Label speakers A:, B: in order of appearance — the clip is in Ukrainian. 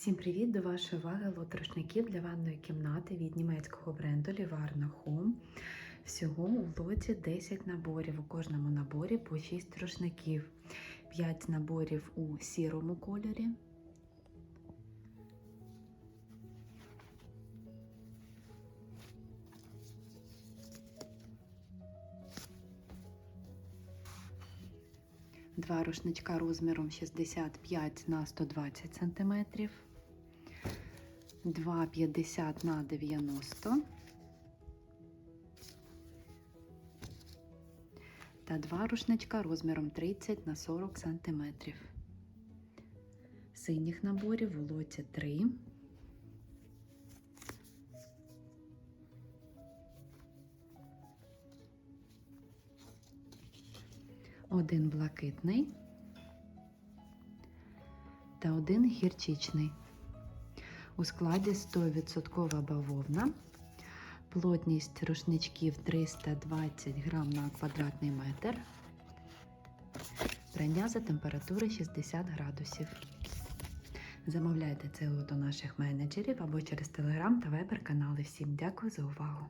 A: Всім привіт! До вашої уваги лот для ванної кімнати від німецького бренду Livarno Home. Всього у лоті 10 наборів. У кожному наборі по 6 рушників, 5 наборів у сірому кольорі. Два рушничка розміром 65 на 120 см, 2 50 на 90 та два рушничка розміром 30 на 40 см. Синіх наборів у лоті 3. один блакитний та один гірчичний. У складі 100% бавовна, плотність рушничків 320 грам на квадратний метр, прання за температури 60 градусів. Замовляйте це до наших менеджерів або через телеграм та вебер канали. Всім дякую за увагу!